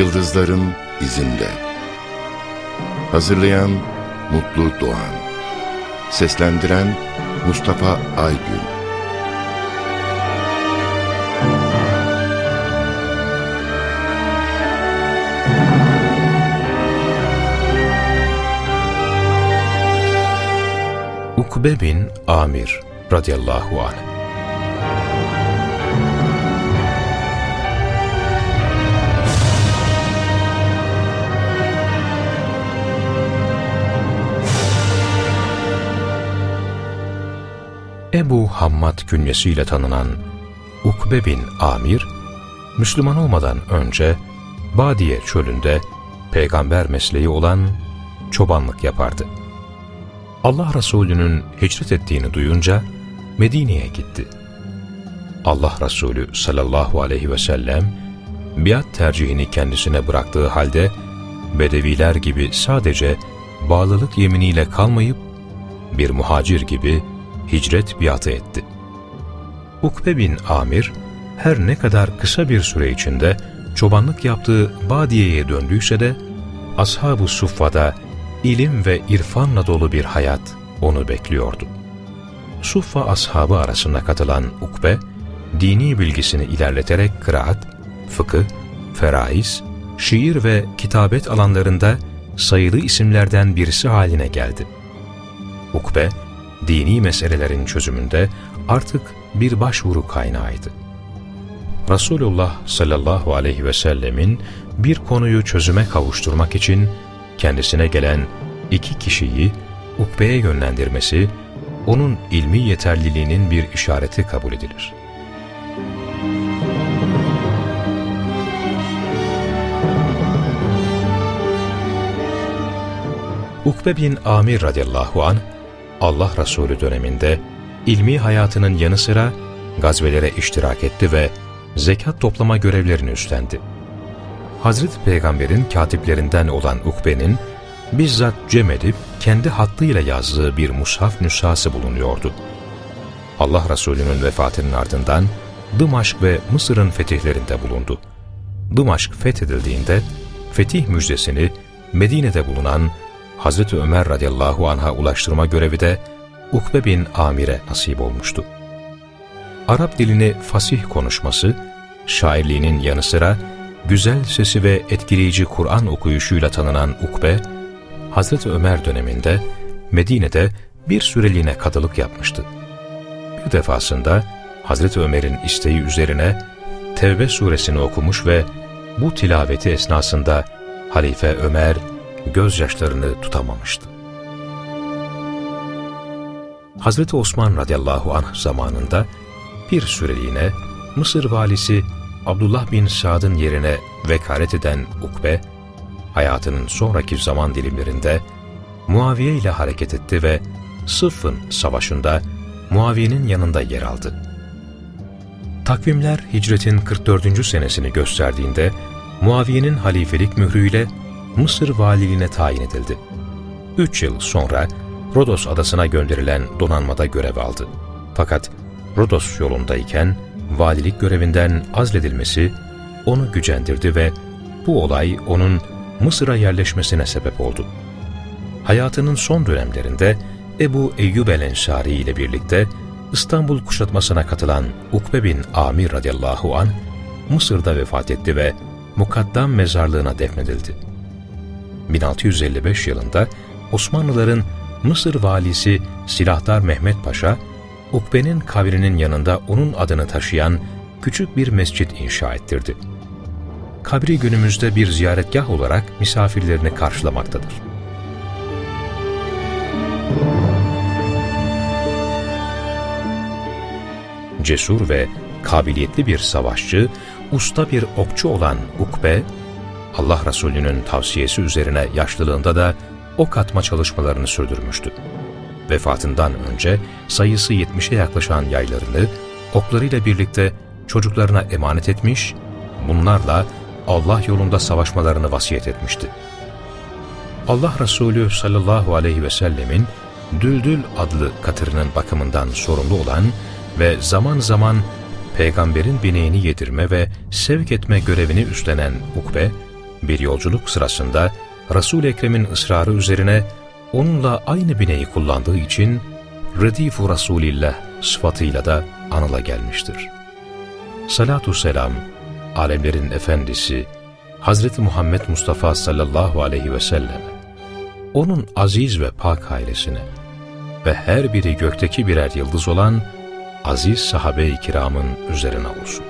Yıldızların izinde. Hazırlayan Mutlu Doğan. Seslendiren Mustafa Aygün. Ukbe bin Amir radıyallahu anh Ebu Hammad künyesiyle tanınan Ukbe bin Amir, Müslüman olmadan önce Badiye çölünde peygamber mesleği olan çobanlık yapardı. Allah Resulü'nün hicret ettiğini duyunca Medine'ye gitti. Allah Resulü sallallahu aleyhi ve sellem biat tercihini kendisine bıraktığı halde Bedeviler gibi sadece bağlılık yeminiyle kalmayıp bir muhacir gibi hicret biatı etti. Ukbe bin Amir her ne kadar kısa bir süre içinde çobanlık yaptığı Badiye'ye döndüyse de Ashab-ı Suffa'da ilim ve irfanla dolu bir hayat onu bekliyordu. Suffa ashabı arasında katılan Ukbe, dini bilgisini ilerleterek kıraat, fıkıh, feraiz, şiir ve kitabet alanlarında sayılı isimlerden birisi haline geldi. Ukbe, dini meselelerin çözümünde artık bir başvuru kaynağıydı. Resulullah sallallahu aleyhi ve sellemin bir konuyu çözüme kavuşturmak için kendisine gelen iki kişiyi Ukbe'ye yönlendirmesi, onun ilmi yeterliliğinin bir işareti kabul edilir. Ukbe bin Amir radıyallahu an Allah Resulü döneminde ilmi hayatının yanı sıra gazvelere iştirak etti ve zekat toplama görevlerini üstlendi. Hazreti Peygamber'in katiplerinden olan Ukbe'nin bizzat cem edip kendi hattıyla yazdığı bir mushaf nüshası bulunuyordu. Allah Resulü'nün vefatının ardından Dımaşk ve Mısır'ın fetihlerinde bulundu. Dımaşk fethedildiğinde fetih müjdesini Medine'de bulunan Hazreti Ömer radıyallahu anh'a ulaştırma görevi de Ukbe bin Amir'e nasip olmuştu. Arap dilini fasih konuşması, şairliğinin yanı sıra güzel sesi ve etkileyici Kur'an okuyuşuyla tanınan Ukbe, Hazreti Ömer döneminde Medine'de bir süreliğine kadılık yapmıştı. Bir defasında Hazreti Ömer'in isteği üzerine Tevbe suresini okumuş ve bu tilaveti esnasında Halife Ömer gözyaşlarını tutamamıştı. Hazreti Osman radıyallahu anh zamanında bir süreliğine Mısır valisi Abdullah bin Sa'd'ın yerine vekalet eden Ukbe, hayatının sonraki zaman dilimlerinde Muaviye ile hareket etti ve Sıffın Savaşı'nda Muaviye'nin yanında yer aldı. Takvimler hicretin 44. senesini gösterdiğinde Muaviye'nin halifelik mührüyle Mısır valiliğine tayin edildi. Üç yıl sonra Rodos adasına gönderilen donanmada görev aldı. Fakat Rodos yolundayken valilik görevinden azledilmesi onu gücendirdi ve bu olay onun Mısır'a yerleşmesine sebep oldu. Hayatının son dönemlerinde Ebu Eyyub el-Ensari ile birlikte İstanbul kuşatmasına katılan Ukbe bin Amir radıyallahu an Mısır'da vefat etti ve Mukaddam mezarlığına defnedildi. 1655 yılında Osmanlıların Mısır valisi Silahdar Mehmet Paşa, Ukbe'nin kabrinin yanında onun adını taşıyan küçük bir mescit inşa ettirdi. Kabri günümüzde bir ziyaretgah olarak misafirlerini karşılamaktadır. Cesur ve kabiliyetli bir savaşçı, usta bir okçu olan Ukbe, Allah Resulü'nün tavsiyesi üzerine yaşlılığında da ok atma çalışmalarını sürdürmüştü. Vefatından önce sayısı 70'e yaklaşan yaylarını oklarıyla birlikte çocuklarına emanet etmiş, bunlarla Allah yolunda savaşmalarını vasiyet etmişti. Allah Resulü sallallahu aleyhi ve sellemin Düldül adlı katırının bakımından sorumlu olan ve zaman zaman peygamberin bineğini yedirme ve sevk etme görevini üstlenen Ukbe, Bir yolculuk sırasında Resul-i Ekrem'in ısrarı üzerine onunla aynı bineği kullandığı için Redifu Resulillah sıfatıyla da anıla gelmiştir. Salatu selam, alemlerin efendisi, Hazreti Muhammed Mustafa sallallahu aleyhi ve sellem, onun aziz ve pak ailesine ve her biri gökteki birer yıldız olan aziz sahabe-i kiramın üzerine olsun.